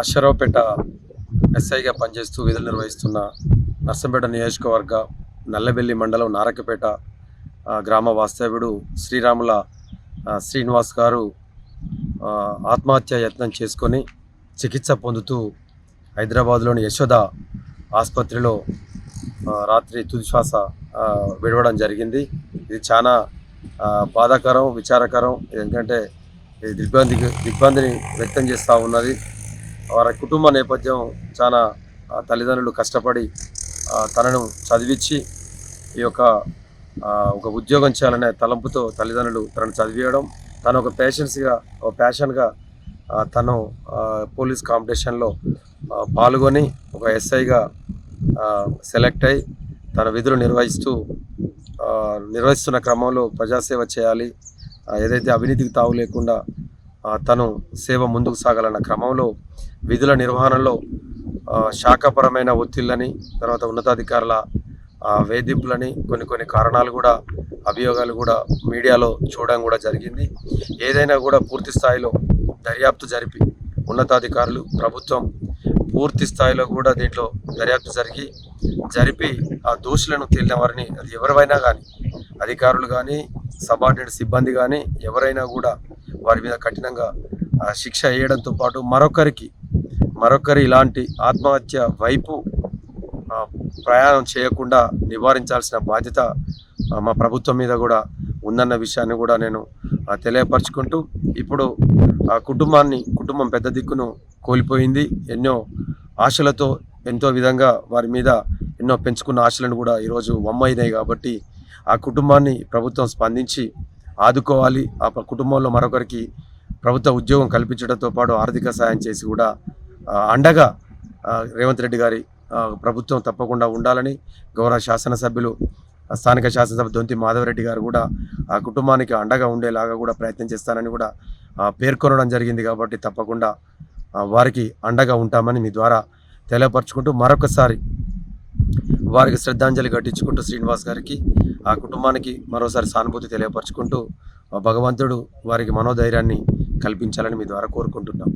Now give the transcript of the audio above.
అశ్వరావుపేట ఎస్ఐగా పనిచేస్తూ విధులు నిర్వహిస్తున్న నర్సంపేట నియోజకవర్గ నల్లబెల్లి మండలం నారకపేట గ్రామ వాస్తవ్యుడు శ్రీరాముల శ్రీనివాస్ గారు ఆత్మహత్య యత్నం చేసుకొని చికిత్స పొందుతూ హైదరాబాద్లోని యశోద ఆసుపత్రిలో రాత్రి తుది శ్వాస విడవడం జరిగింది. ఇది చాలా బాధాకరం విచారకరం. ఎందుకంటే ఇది దిగ్బంది దిగ్బందిని వ్యక్తం చేస్తూ ఉన్నది. వారి కుటుంబ నేపథ్యం చాలా తల్లిదండ్రులు కష్టపడి తనను చదివించి ఈ యొక్క ఒక ఉద్యోగం చేయాలనే తలంపుతో తల్లిదండ్రులు తనను చదివియడం తను ఒక పేషెన్స్గా ఒక ప్యాషన్గా తను పోలీస్ కాంపిటీషన్లో పాల్గొని ఒక ఎస్ఐగా సెలెక్ట్ అయి తన విధులు నిర్వహిస్తూ నిర్వహిస్తున్న క్రమంలో ప్రజాసేవ చేయాలి. ఏదైతే అవినీతికి తావు లేకుండా తను సేవ ముందుకు సాగాలన్న క్రమంలో విధుల నిర్వహణలో శాఖపరమైన ఒత్తిళ్ళని తర్వాత ఉన్నతాధికారుల వేధింపులని కొన్ని కొన్ని కారణాలు కూడా అభియోగాలు కూడా మీడియాలో చూడడం కూడా జరిగింది. ఏదైనా కూడా పూర్తి స్థాయిలో దర్యాప్తు జరిపి ఉన్నతాధికారులు ప్రభుత్వం పూర్తి స్థాయిలో కూడా దీంట్లో దర్యాప్తు జరిగి జరిపి ఆ దోషులను తేలిన వారిని అది ఎవరివైనా కానీ అధికారులు కానీ సబార్డినేట్ సిబ్బంది కానీ ఎవరైనా కూడా వారి మీద కఠినంగా శిక్ష వేయడంతో పాటు మరొకరికి మరొకరి ఇలాంటి ఆత్మహత్య వైపు ప్రయాణం చేయకుండా నివారించాల్సిన బాధ్యత మా ప్రభుత్వం మీద కూడా ఉందన్న విషయాన్ని కూడా నేను తెలియపరచుకుంటూ ఇప్పుడు ఆ కుటుంబాన్ని కుటుంబం పెద్ద దిక్కును కోల్పోయింది. ఎన్నో ఆశలతో ఎంతో విధంగా వారి మీద ఎన్నో పెంచుకున్న ఆశలను కూడా ఈరోజు వమ్మైనాయి కాబట్టి ఆ కుటుంబాన్ని ప్రభుత్వం స్పందించి ఆదుకోవాలి. ఆ కుటుంబంలో మరొకరికి ప్రభుత్వ ఉద్యోగం కల్పించడంతో పాటు ఆర్థిక సాయం చేసి కూడా అండగా రేవంత్ రెడ్డి గారి ప్రభుత్వం తప్పకుండా ఉండాలని గౌరవ శాసనసభ్యులు స్థానిక శాసనసభ దొంతి మాధవరెడ్డి గారు కూడా ఆ కుటుంబానికి అండగా ఉండేలాగా కూడా ప్రయత్నం చేస్తానని కూడా పేర్కొనడం జరిగింది కాబట్టి తప్పకుండా వారికి అండగా ఉంటామని మీ ద్వారా తెలియపరచుకుంటూ మరొకసారి వారికి శ్రద్ధాంజలి ఘటించుకుంటూ శ్రీనివాస్ గారికి ఆ కుటుంబానికి మరోసారి సానుభూతి తెలియపరచుకుంటూ ఆ భగవంతుడు వారికి మనోధైర్యాన్ని కల్పించాలని మీ ద్వారా కోరుకుంటున్నాం.